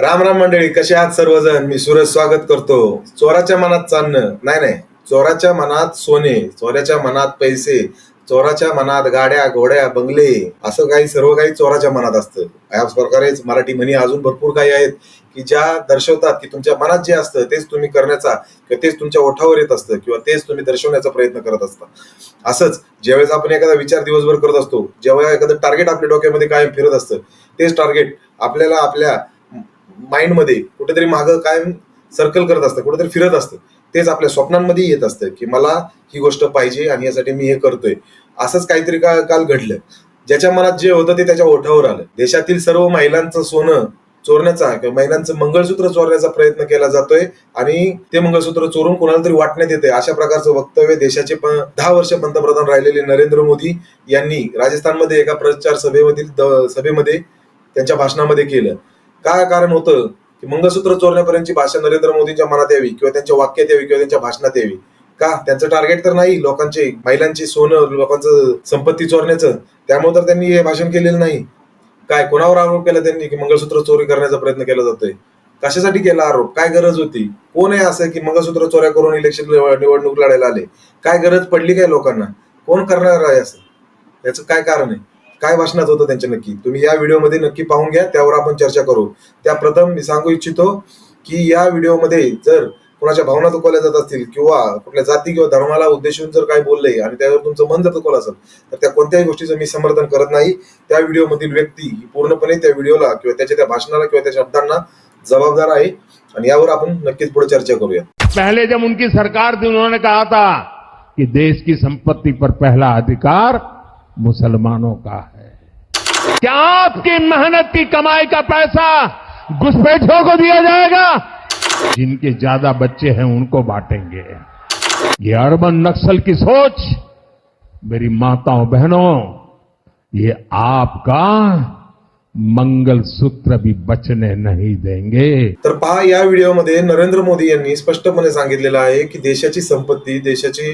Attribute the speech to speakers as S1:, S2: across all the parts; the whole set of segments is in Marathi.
S1: राम राम मंडळी कसे आहात सर्वजण? मी सूरज स्वागत करतो. चोराच्या मनात चालणं. नाही नाही. चोराच्या मनात सोने चोराच्या मनात पैसे चोराच्या मनात गाड्या घोड्या बंगले असं काही सर्व काही चोराच्या मनात असतं. याच प्रकारेच मराठी म्हणी अजून भरपूर काही आहेत की ज्या दर्शवतात की तुमच्या मनात जे असतं तेच तुम्ही करण्याचा किंवा तेच तुमच्या ओठावर येत असतं किंवा तेच तुम्ही दर्शवण्याचा प्रयत्न करत असता. असंच ज्यावेळेस आपण एखादा विचार दिवसभर करत असतो जेव्हा एखादं टार्गेट आपल्या डोक्यामध्ये कायम फिरत असतं तेच टार्गेट आपल्याला आपल्या माइंडमध्ये कुठेतरी मागं कायम सर्कल करत असतं कुठेतरी फिरत असतं. तेच आपल्या स्वप्नांमध्ये येत असतं की मला ही गोष्ट पाहिजे आणि यासाठी मी हे करतोय. असंच काहीतरी का काल घडलं. ज्याच्या मनात जे होतं ते त्याच्या ओठावर आलं. देशातील सर्व महिलांचं सोनं चोरण्याचा किंवा महिलांचं मंगळसूत्र चोरण्याचा प्रयत्न केला जातोय आणि ते मंगळसूत्र चोरून कोणाला तरी वाटण्यात येते अशा प्रकारचं वक्तव्य देशाचे प- दहा वर्ष पंतप्रधान राहिलेले नरेंद्र मोदी यांनी राजस्थानमध्ये एका प्रचार सभेमधील द- सभेमध्ये त्यांच्या भाषणामध्ये केलं. काय कारण होतं की मंगळसूत्र चोरण्यापर्यंतची भाषा नरेंद्र मोदींच्या मनात यावी किंवा त्यांच्या वाक्यात यावी किंवा त्यांच्या भाषणात यावी? का? त्यांचं टार्गेट तर नाही लोकांचे महिलांची सोनं लोकांचं संपत्ती चोरण्याचं. त्यामुळे तर त्यांनी हे भाषण केलेलं नाही. काय कोणावर आरोप केला त्यांनी की मंगळसूत्र चोरी करण्याचा प्रयत्न केला जातोय? कशासाठी केला आरोप? काय गरज होती? कोण आहे असं की मंगळसूत्र चोऱ्या करून इलेक्शन निवडणूक लढायला आले? काय गरज पडली काय लोकांना? कोण करणार आहे असं? याचं काय कारण आहे? काय भाषणात होतं त्यांच्या नक्की? तुम्ही या व्हिडिओमध्ये नक्की पाहून घ्या त्यावर आपण चर्चा करू. त्या प्रथम मी सांगू इच्छितो की या व्हिडिओमध्ये जर कोणाच्या भावना दुखवल्या जात असतील किंवा कुठल्या जाती किंवा धर्माला उद्देशून जर काय बोलले आणि त्यावर तुमचं मन जर दुखवलं असेल तर त्या कोणत्याही गोष्टीचं मी समर्थन करत नाही. त्या व्हिडिओमधील व्यक्ती ही पूर्णपणे त्या व्हिडिओला किंवा त्याच्या त्या भाषणाला किंवा त्या शब्दांना जबाबदार आहे आणि यावर आपण नक्कीच पुढे चर्चा करूया
S2: पहले जब उनकी सरकार थी उन्होंने कहा था कि देश की संपत्ति पर पहला अधिकार मुसलमानों का है। क्या आपकी मेहनत की कमाई का पैसा घुसपैठियों को दिया जाएगा। जिनके ज्यादा बच्चे हैं उनको बांटेंगे। ये अर्बन नक्सल की सोच मेरी माताओं बहनों ये आपका मंगल सूत्र भी बचने नहीं देंगे।
S1: तर पहा या व्हिडिओमध्ये नरेंद्र मोदी यांनी स्पष्टपणे सांगितलेलं आहे की देशाची संपत्ती देशाची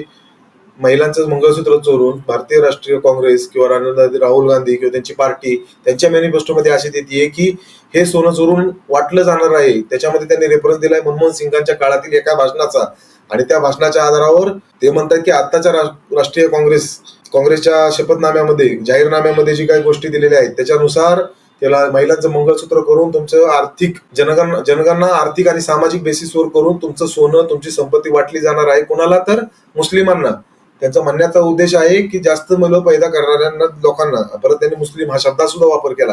S1: महिलांचं मंगळसूत्र चोरून भारतीय राष्ट्रीय काँग्रेस किंवा राहुल राहुल गांधी किंवा त्यांची पार्टी त्यांच्या मॅनिफेस्टोमध्ये अशी देते की हे सोनं चोरून वाटलं जाणार आहे. त्याच्यामध्ये त्यांनी रेफरन्स दिलाय मनमोहन सिंगांच्या काळातील एका भाषणाचा. आणि त्या भाषणाच्या आधारावर ते म्हणतात की आताच्या राष्ट्रीय काँग्रेस काँग्रेसच्या शपथनाम्यामध्ये जाहीरनाम्यामध्ये जी काही गोष्टी दिलेल्या आहेत त्याच्यानुसार त्याला महिलांचं मंगळसूत्र करून तुमचं आर्थिक जनगणना जनगणना आर्थिक आणि सामाजिक बेसिसवर करून तुमचं सोनं तुमची संपत्ती वाटली जाणार आहे. कोणाला तर? मुस्लिमांना. त्यांचा म्हणण्याचा उद्देश आहे की जास्त मुलं पैदा करणाऱ्यांना लोकांना परत त्यांनी मुस्लिम हा शब्दात सुद्धा वापर केला.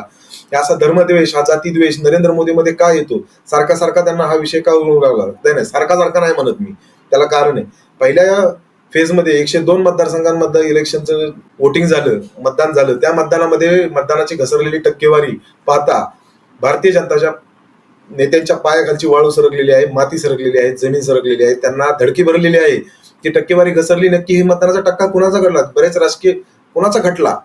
S1: हे असा धर्मद्वेष हा जातीद्वेष नरेंद्र मोदीमध्ये का येतो? सारखा सारखा त्यांना हा विषय का उघडू लागला? नाही नाही सारखा सारखा नाही म्हणत मी. त्याला कारण आहे. पहिल्या फेजमध्ये एकशे दोन मतदारसंघांमध्ये इलेक्शनचं वोटिंग झालं मतदान झालं. त्या मतदानामध्ये मतदानाची घसरलेली टक्केवारी पाहता भारतीय जनताच्या नेत्यांच्या पायाखालची वाळू सरकलेली आहे माती सरकलेली आहे जमीन सरकलेली आहे त्यांना धडकी भरलेली आहे. ती टक्केवारी घसरली नक्की ही मतदानाचा टक्का कुणाचा घडला? बरेच राजकीय कुणाचा घटला?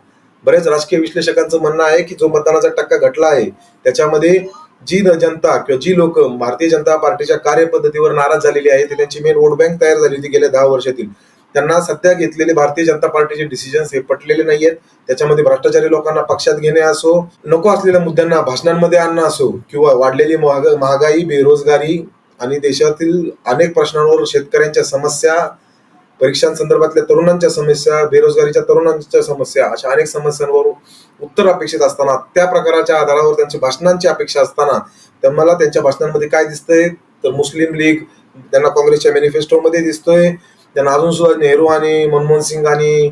S1: बरेच राजकीय विश्लेषकांचं म्हणणं आहे की जो मतदानाचा टक्का घटला आहे त्याच्यामध्ये जी जनता किंवा जी लोक भारतीय जनता पार्टीच्या कार्यपद्धतीवर नाराज झालेली आहे त्यांची मेन वोट बँक तयार झाली होती गेल्या दहा वर्षातील. त्यांना सध्या घेतलेले भारतीय जनता पार्टीचे डिसिजन्स हे पटलेले नाहीयेत. त्याच्यामध्ये भ्रष्टाचारी लोकांना पक्षात घेणे असो नको असलेल्या मुद्द्यांना भाषणांमध्ये आणणं असो किंवा वाढलेली महाग- महागाई बेरोजगारी आणि देशातील अनेक प्रश्नांवर शेतकऱ्यांच्या समस्या परीक्षांसंदर्भातल्या तरुणांच्या समस्या बेरोजगारीच्या तरुणांच्या समस्या अशा अनेक समस्यांवर उत्तर अपेक्षित असताना त्या प्रकाराच्या आधारावर त्यांच्या भाषणांची अपेक्षा असताना तर मला त्यांच्या भाषणांमध्ये काय दिसतंय? तर मुस्लिम लीग त्यांना काँग्रेसच्या मॅनिफेस्टोमध्ये दिसतोय. त्यांना अजून सुद्धा नेहरू आणि मनमोहन सिंग आणि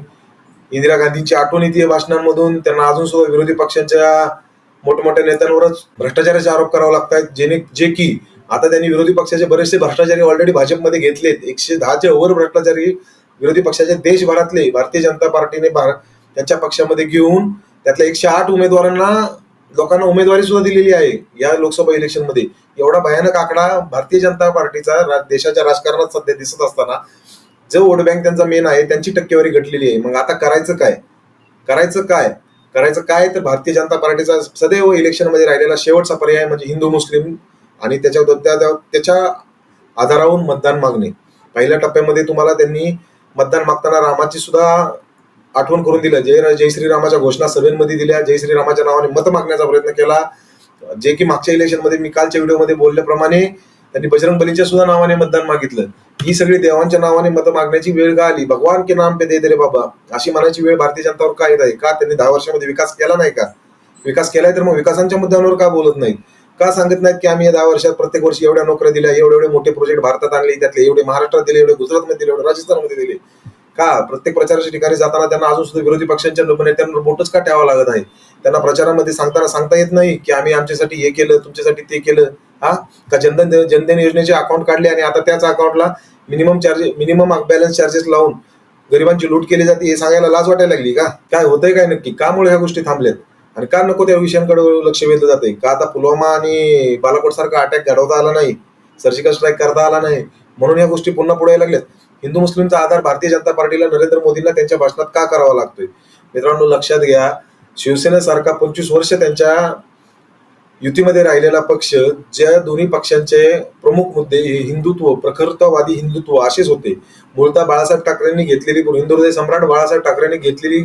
S1: इंदिरा गांधींची आठवण येते भाषणांमधून. त्यांना अजून सुद्धा विरोधी पक्षांच्या मोठमोठ्या नेत्यांवरच भ्रष्टाचाराचे आरोप करावे लागतात जेणे जे की आता त्यांनी विरोधी पक्षाचे बरेचसे भ्रष्टाचारी ऑलरेडी भाजपमध्ये घेतलेत. एकशे दहाचे ओव्हर भ्रष्टाचारी विरोधी पक्षाचे देशभरातले भारतीय जनता पार्टीने भार- त्यांच्या पक्षामध्ये घेऊन त्यातल्या एकशे आठ उमेदवारांना लोकांना उमेदवारी सुद्धा दिलेली आहे या लोकसभा इलेक्शनमध्ये एवढा भयानक आकडा भारतीय जनता पार्टीचा देशाच्या राजकारणात सध्या दिसत असताना जो वोट बँक त्यांचा मेन आहे त्यांची टक्केवारी घटलेली आहे. मग आता करायचं काय? करायचं काय? करायचं काय? तर भारतीय जनता पार्टीचा सदैव इलेक्शनमध्ये राहिलेला शेवटचा पर्याय म्हणजे हिंदू मुस्लिम आणि त्याच्या त्या- त्या- त्याच्या आधारावरून मतदान मागणे. पहिल्या टप्प्यामध्ये तुम्हाला त्यांनी मतदान मागताना रामाची सुद्धा आठवण करून दिलं. जय जय श्रीरामाच्या घोषणा सभेमध्ये दिल्या. जय श्रीरामाच्या नावाने मत मागण्याचा प्रयत्न केला. जे की मागच्या इलेक्शनमध्ये मी कालच्या व्हिडिओमध्ये बोलल्याप्रमाणे त्यांनी बजरंग बलीच्या सुद्धा नावाने मतदान मागितलं. ही सगळी देवांच्या नावाने मतं मागण्याची वेळ का आली? भगवान के नाम पे दे दे रे बाबा. अशी म्हणायची वेळ भारतीय जनतावर का येत आहे? का त्यांनी दहा वर्षामध्ये विकास केला नाही का? विकास केलाय तर मग विकासांच्या मुद्द्यांवर का बोलत नाहीत का सांगत नाहीत की आम्ही या दहा वर्षात प्रत्येक वर्षी एवढ्या नोकऱ्या दिल्या एवढे एवढे मोठे प्रोजेक्ट भारतात आणले त्यातले एवढे महाराष्ट्रात दिले एवढे गुजरातमध्ये दिले एवढे राजस्थानमध्ये दिले. का? प्रत्येक प्रचाराच्या ठिकाणी जाताना त्यांना अजून सुद्धा विरोधी पक्षांच्या नेत्यांवर बोटच का ठेवावं लागत आहे? त्यांना प्रचारामध्ये सांगताना सांगता येत नाही की आम्ही आमच्यासाठी हे केलं तुमच्यासाठी ते केलं. हा? का जनधन जनधन योजनेचे अकाउंट काढले आणि आता त्याच अकाउंटला minimum charges minimum balance charges लावून गरिबांची लूट केली जाते हे सांगायला लाज वाटायला लागली का? काय होतंय काय नक्की? कामुळे ह्या गोष्टी थांबल्यात? आणि का नको त्या विषयांकडे लक्ष वेधलं जाते का आता पुलवामा आणि बालाकोट सारखा अटॅक घडवता आला नाही सर्जिकल स्ट्राईक करता आला नाही म्हणून या गोष्टी पुन्हा पुढे लागल्यात. हिंदू मुस्लिमचा आधार भारतीय जनता पार्टीला नरेंद्र मोदींना त्यांच्या भाषणात का करावा लागतोय? मित्रांनो लक्षात घ्या शिवसेनेसारखा पंचवीस वर्ष त्यांच्या युतीमध्ये राहिलेला पक्ष ज्या दोन्ही पक्षांचे प्रमुख मुद्दे हे हिंदुत्व प्रखरतावादी हिंदुत्व असेच होते. मूळतः बाळासाहेब ठाकरेंनी घेतलेली हिंदू हृदय सम्राट बाळासाहेब ठाकरेंनी घेतलेली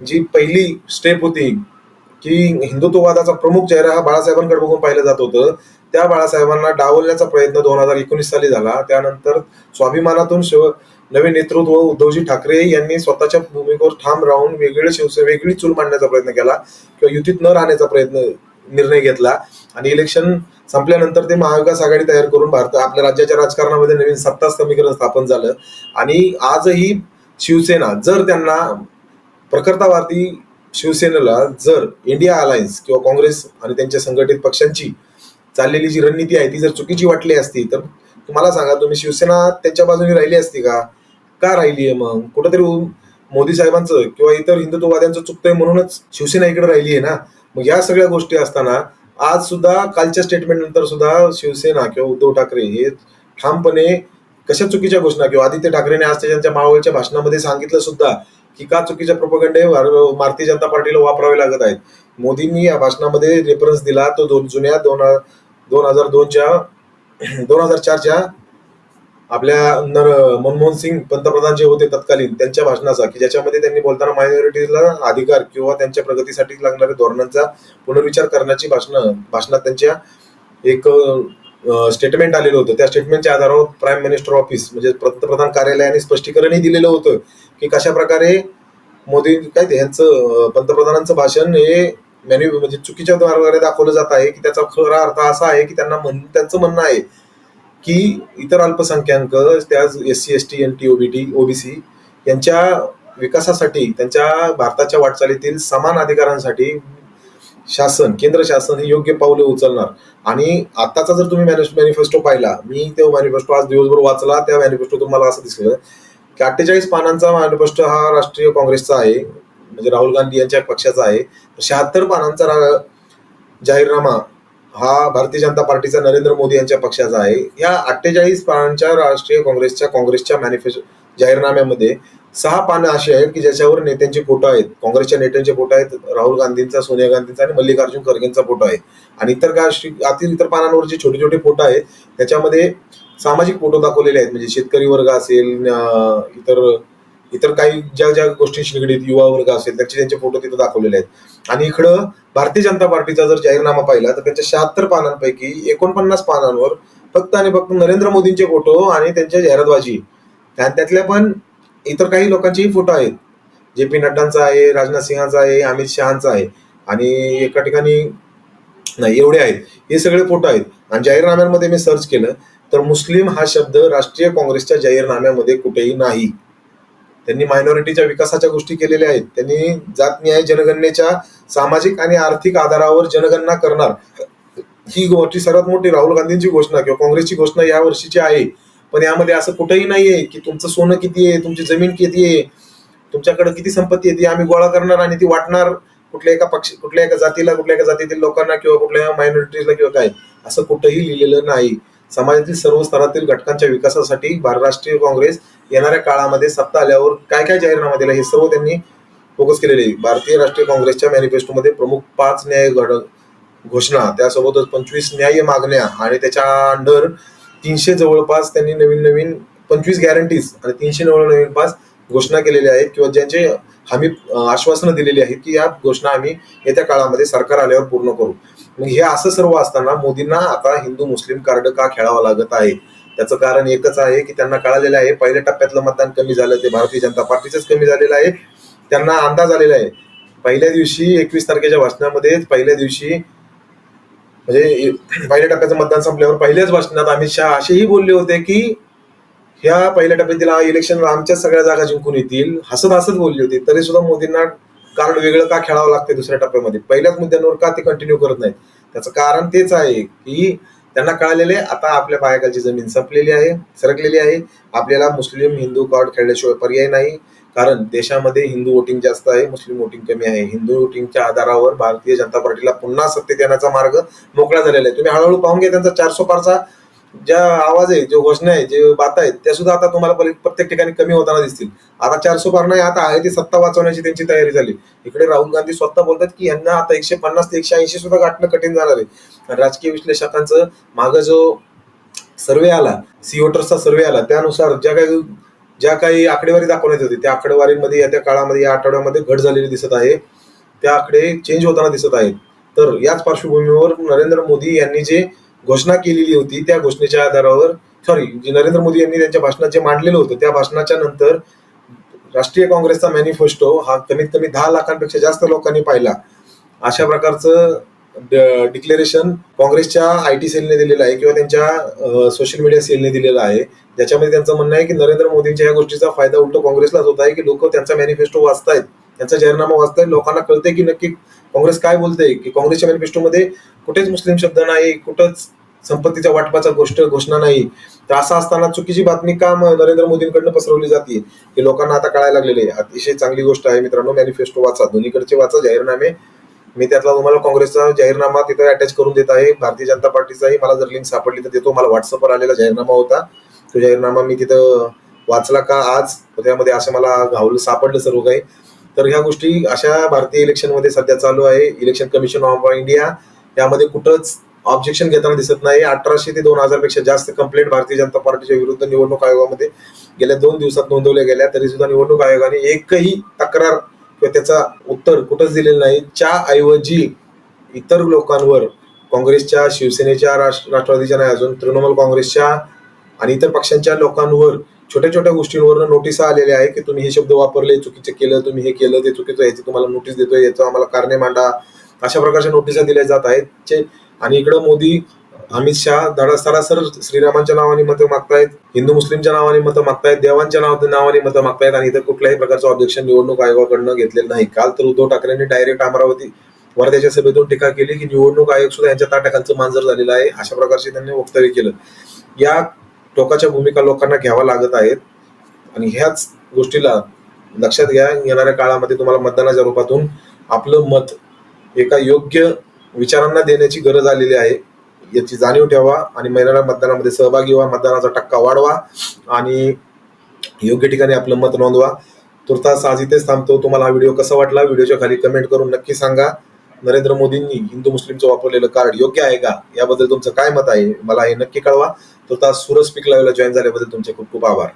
S1: जी पहिली स्टेप होती की हिंदुत्ववादाचा प्रमुख चेहरा हा बाळासाहेबांकडे बघून पाहिलं जात होतं. त्या बाळासाहेबांना डावलण्याचा प्रयत्न दोन हजार एकोणीस साली झाला. त्यानंतर स्वाभिमानातून शिव नवीन नेतृत्व उद्धवजी ठाकरे यांनी स्वतःच्या भूमिकेवर ठाम राहून वेगळे शिवसेना वेगळी चूल मांडण्याचा प्रयत्न केला किंवा युतीत न राहण्याचा प्रयत्न निर्णय घेतला. आणि इलेक्शन संपल्यानंतर ते महाविकास आघाडी तयार करून भारत आपल्या राज्याच्या राजकारणामध्ये नवीन सत्ता समीकरण स्थापन झालं. आणि आजही शिवसेना जर त्यांना प्रखरतावादी शिवसेनेला जर इंडिया अलायन्स किंवा काँग्रेस आणि त्यांच्या संघटित पक्षांची चाललेली जी रणनीती आहे ती जर चुकीची वाटली असती तर तुम्हाला सांगा तुम्ही शिवसेना त्यांच्या बाजूने राहिली असती का? का राहिली आहे मग? कुठंतरी मोदी साहेबांचं किंवा इतर हिंदुत्ववाद्यांचं चुकतंय म्हणूनच शिवसेना इकडे राहिली आहे ना? मग या सगळ्या गोष्टी असताना आज सुद्धा कालच्या स्टेटमेंट नंतर सुद्धा शिवसेना किंवा उद्धव ठाकरे हे ठामपणे कशा चुकीच्या घोषणा किंवा आदित्य ठाकरेने आज त्यांच्या मावळच्या भाषणामध्ये सांगितलं सुद्धा की का चुकीच्या प्रोपगंडे भारतीय जनता पार्टीला वापरावे लागत आहेत. मोदींनी या भाषणामध्ये रेफरन्स दिला तो दोन जुन्या दोन दोन हजार दोनच्या दोन हजार चारच्या आपल्या नर मनमोहन सिंग पंतप्रधान जे होते तत्कालीन त्यांच्या भाषणाचा की ज्याच्यामध्ये त्यांनी बोलताना मायनॉरिटीजला अधिकार किंवा त्यांच्या प्रगतीसाठी लागणाऱ्या धोरणांचा पुनर्विचार करण्याची भाषण भाषणात त्यांच्या एक स्टेटमेंट आलेलं होतं. त्या स्टेटमेंटच्या आधारावर प्राईम मिनिस्टर ऑफिस म्हणजे पंतप्रधान कार्यालयाने स्पष्टीकरणही दिलेलं होतं की कशा प्रकारे मोदी काय ते यांचं पंतप्रधानांचं भाषण हे मॅन्यू म्हणजे चुकीच्या द्वारे दाखवलं जात आहे की त्याचा खरा अर्थ असा आहे की त्यांना म्हण त्यांचं म्हणणं आहे की इतर अल्पसंख्याक त्या S C S T N T OBT OBC यांच्या विकासासाठी त्यांच्या भारताच्या वाटचालीतील समान अधिकारांसाठी शासन केंद्र शासन हे योग्य पावले उचलणार. आणि आताचा जर तुम्ही मॅनिफेस्टो पाहिला मी तो मॅनिफेस्टो आज दिवसभर वाचला त्या मॅनिफेस्टो तुम्हाला असं दिसलं की अठ्ठेचाळीस पानांचा मॅनिफेस्टो हा राष्ट्रीय काँग्रेसचा आहे म्हणजे राहुल गांधी यांच्या पक्षाचा आहे. शहात्तर पानांचा जाहीरनामा हा भारतीय जनता पार्टीचा नरेंद्र मोदी यांच्या पक्षाचा आहे. या अठ्ठेचाळीस पानांच्या राष्ट्रीय काँग्रेसच्या काँग्रेसच्या मॅनिफेस्टो जाहीरनाम्यामध्ये सहा पानं अशी आहेत की ज्याच्यावर नेत्यांचे फोटो आहेत. काँग्रेसच्या नेत्यांचे फोटो आहेत राहुल गांधींचा सोनिया गांधींचा आणि मल्लिकार्जुन खरगेंचा फोटो आहे. आणि इतर काय आतील इतर पानांवर जे छोटे छोटे फोटो आहेत त्याच्यामध्ये सामाजिक फोटो दाखवलेले आहेत. म्हणजे शेतकरी वर्ग असेल इतर इतर काही ज्या ज्या गोष्टींशी निगडीत युवा वर्ग असेल त्याचे त्यांचे फोटो तिथे दाखवलेले आहेत. आणि इकडं भारतीय जनता पार्टीचा जर जाहीरनामा पाहिला तर त्यांच्या शहात्तर पानांपैकी एकोणपन्नास पानांवर फक्त आणि फक्त नरेंद्र मोदींचे फोटो आणि त्यांच्या जाहिरातबाजी. आणि त्यातल्या पण इतर काही लोकांचेही फोटो आहेत. जे पी नड्डांचा आहे राजनाथ सिंहाचा आहे अमित शहाचा आहे. आणि एका ठिकाणी नाही एवढे आहेत. हे सगळे फोटो आहेत. आणि जाहीरनाम्यांमध्ये मी सर्च केलं तर मुस्लिम हा शब्द राष्ट्रीय काँग्रेसच्या जाहीरनाम्यामध्ये कुठेही नाही. त्यांनी मायनॉरिटीच्या विकासाच्या गोष्टी केलेल्या आहेत. त्यांनी जातन्याय जनगणनेच्या सामाजिक आणि आर्थिक आधारावर जनगणना करणार. ही गोष्टी सर्वात मोठी राहुल गांधींची घोषणा किंवा काँग्रेसची घोषणा या वर्षीची आहे. पण यामध्ये असं कुठंही नाहीये की तुमचं सोनं किती आहे तुमची जमीन किती आहे तुमच्याकडे किती संपत्ती आहे ती आम्ही गोळा करणार आणि ती वाटणार कुठल्या एका पक्ष कुठल्या एका जातीला कुठल्या एका जातीतील लोकांना किंवा कुठल्या मायनॉरिटीजला किंवा काय. असं कुठंही लिहिलेलं नाही. समाजातील सर्व स्तरातील घटकांच्या विकासासाठी राष्ट्रीय काँग्रेस येणाऱ्या काळामध्ये सत्ता आल्यावर काय काय जाहीरनामा दिला हे सर्व त्यांनी फोकस केलेले आहे. भारतीय राष्ट्रीय काँग्रेसच्या मॅनिफेस्टोमध्ये प्रमुख पाच न्याय घोषणा त्यासोबतच पंचवीस न्याय मागण्या आणि त्याच्या अंडर तीनशे जवळपास त्यांनी नवीन नवीन पंचवीस गॅरंटीज आणि तीनशे नवीन नवीन पास घोषणा केलेल्या आहेत किंवा ज्यांचे हमी आश्वासनं दिलेली आहेत की या घोषणा आम्ही येत्या काळामध्ये सरकार आल्यावर पूर्ण करू. मग हे असं सर्व असताना मोदींना आता हिंदू मुस्लिम कार्ड का खेळावं लागत आहे? त्याचं कारण एकच आहे की त्यांना कळालेलं आहे पहिल्या टप्प्यातलं मतदान कमी झालं ते भारतीय जनता पार्टीचंच कमी झालेलं आहे. त्यांना अंदाज आलेला आहे. पहिल्या दिवशी एकवीस तारखेच्या भाषणामध्ये पहिल्या दिवशी म्हणजे पहिल्या टप्प्याचं मतदान संपल्यावर पहिल्याच भाषणात अमित शहा असेही बोलले होते की ह्या पहिल्या टप्प्यातील इलेक्शन आमच्या सगळ्या जागा जिंकून येतील हसत हसत बोलली होती. तरी सुद्धा मोदींना कार्ड वेगळं का खेळावं लागते दुसऱ्या टप्प्यामध्ये? पहिल्याच मुद्द्यांवर का ते कंटिन्यू करत नाहीत? त्याचं कारण तेच आहे की त्यांना कळालेले आता आपल्या पायाखालची जमीन संपलेली आहे सरकलेली आहे. आपल्याला मुस्लिम हिंदू कार्ड खेळल्याशिवाय पर्याय नाही. कारण देशामध्ये हिंदू वोटिंग जास्त आहे मुस्लिम वोटिंग कमी आहे. हिंदू वोटिंगच्या आधारावर भारतीय जनता पार्टीला पुन्हा सत्तेत येण्याचा मार्ग मोकळा झालेला आहे. तुम्ही हळूहळू पाहून घ्या त्यांचा चारशे पारचा ज्या आवाज आहे जे घोषणा आहे जे बात आहेत त्या सुद्धा आता तुम्हाला प्रत्येक ठिकाणी कमी होताना दिसतील. आता चारशे पार नाही आता आहे ती सत्ता वाचवण्याची त्यांची तयारी झाली. इकडे राहुल गांधी स्वतः बोलतात की यांना आता एकशे पन्नास ते एकशे ऐंशी सुद्धा गाठणं कठीण जाणार आहे. राजकीय विश्लेषकांचं मागं जो सर्वे आला सीओटर्सचा सर्वे आला त्यानुसार ज्या काही ज्या काही आकडेवारी दाखवण्यात होती त्या आकडेवारीमध्ये येत्या काळामध्ये या आठवड्यामध्ये घट झालेली दिसत आहे. त्या आकडे चेंज होताना दिसत आहेत. तर याच पार्श्वभूमीवर नरेंद्र मोदी यांनी जे घोषणा केलेली होती त्या घोषणेच्या आधारावर सॉरी जे नरेंद्र मोदी यांनी त्यांच्या भाषणात जे मांडलेलं होतं त्या भाषणाच्या नंतर राष्ट्रीय काँग्रेसचा मॅनिफेस्टो हा कमीत कमी दहा लाखांपेक्षा जास्त लोकांनी पाहिला. अशा प्रकारचं डिक्लेरेशन काँग्रेसच्या आय टी सेलने दिलेलं आहे किंवा त्यांच्या सोशल मीडिया सेलने दिलेलं आहे. ज्याच्यामध्ये त्यांचं म्हणणं आहे की नरेंद्र मोदींच्या या गोष्टीचा फायदा उलट काँग्रेसलाच होत आहे की लोक त्यांचा मॅनिफेस्टो वाचतायत त्यांचा जाहीरनामा वाचतायत लोकांना कळतंय की नक्की काँग्रेस काय बोलते की काँग्रेसच्या मॅनिफेस्टोमध्ये कुठेच मुस्लिम शब्द नाही कुठंच संपत्तीच्या वाटपाचा गोष्ट घोषणा नाही. तर असं असताना चुकीची बातमी का नरेंद्र मोदींकडनं पसरवली जाते हे लोकांना आता कळायला लागलेले आहे. अतिशय चांगली गोष्ट आहे मित्रांनो मॅनिफेस्टो वाचा दोन्हीकडचे वाचा जाहीरनामे मी त्यातला तुम्हाला काँग्रेसचा जाहीरनामा तिथे अटॅच करून देत आहे. भारतीय जनता पार्टीचाही मला जर लिंक सापडली तर देतो. मला व्हॉट्सअपवर आलेला जाहीरनामा होता. तो जाहीरनामा मी तिथं वाचला का आज? त्यामध्ये असं मला घावलं सापडलं सर्व काही. तर ह्या गोष्टी अशा भारतीय इलेक्शनमध्ये सध्या चालू आहे. इलेक्शन कमिशन ऑफ इंडिया यामध्ये कुठंच ऑब्जेक्शन घेताना दिसत नाही. अठराशे ते दोन हजारपेक्षा जास्त कंप्लेंट भारतीय जनता पार्टीच्या विरुद्ध निवडणूक आयोगामध्ये गेल्या दोन दिवसात नोंदवल्या गेल्या. तरी सुद्धा निवडणूक आयोगाने एकही तक्रार त्याचा उत्तर कुठंच दिलेलं नाही. च्या ऐवजी इतर लोकांवर काँग्रेसच्या शिवसेनेच्या राष्ट्र- राष्ट्रवादीच्या नाही अजून तृणमूल काँग्रेसच्या आणि इतर पक्षांच्या लोकांवर छोट्या छोट्या गोष्टींवर नोटिसा आलेल्या आहे की तुम्ही हे शब्द वापरले चुकीचे केलं तुम्ही हे केलं ते चुकीचं याची तुम्हाला नोटीस देतोय याचं आम्हाला कारणे मांडा. अशा प्रकारच्या नोटिसा दिल्या जात आहेत. चे- आणि इकडं मोदी अमित शहा धडा सरासर श्रीरामांच्या नावाने मतं मागतायत हिंदू मुस्लिमच्या नावाने मतं मागतायत देवांच्या नाव नावाने मतं मागतायत आणि इथं कुठल्याही प्रकारचं ऑब्जेक्शन निवडणूक आयोगाकडनं घेतलेलं नाही. काल तर उद्धव ठाकरेंनी डायरेक्ट अमरावती वर्ध्याच्या सभेतून टीका केली की निवडणूक आयोग सुद्धा यांच्या ताटाखालचं मांजर झालेलं आहे अशा प्रकारचे त्यांनी वक्तव्य केलं. या टोकाच्या भूमिका लोकांना घ्याव्या लागत आहेत आणि ह्याच गोष्टीला लक्षात घ्या येणाऱ्या काळामध्ये तुम्हाला मतदानाच्या रूपातून आपलं मत एका योग्य विचारांना देण्याची गरज आलेली आहे. याची जाणीव ठेवा आणि महिलांना मतदानामध्ये सहभागी व्हा मतदानाचा टक्का वाढवा आणि योग्य ठिकाणी आपलं मत नोंदवा. तुर्तास आज इथेच थांबतो. तुम्हाला हा व्हिडिओ कसा वाटला? व्हिडिओच्या खाली कमेंट करून नक्की सांगा. नरेंद्र मोदींनी हिंदू मुस्लिमचं वापरलेलं कार्ड योग्य आहे का? याबद्दल तुमचं काय मत आहे? मला हे नक्की कळवा. तुर्तास सुरज स्पीक लाईव्हला जॉईन झाल्याबद्दल तुमचे खूप खूप आभार.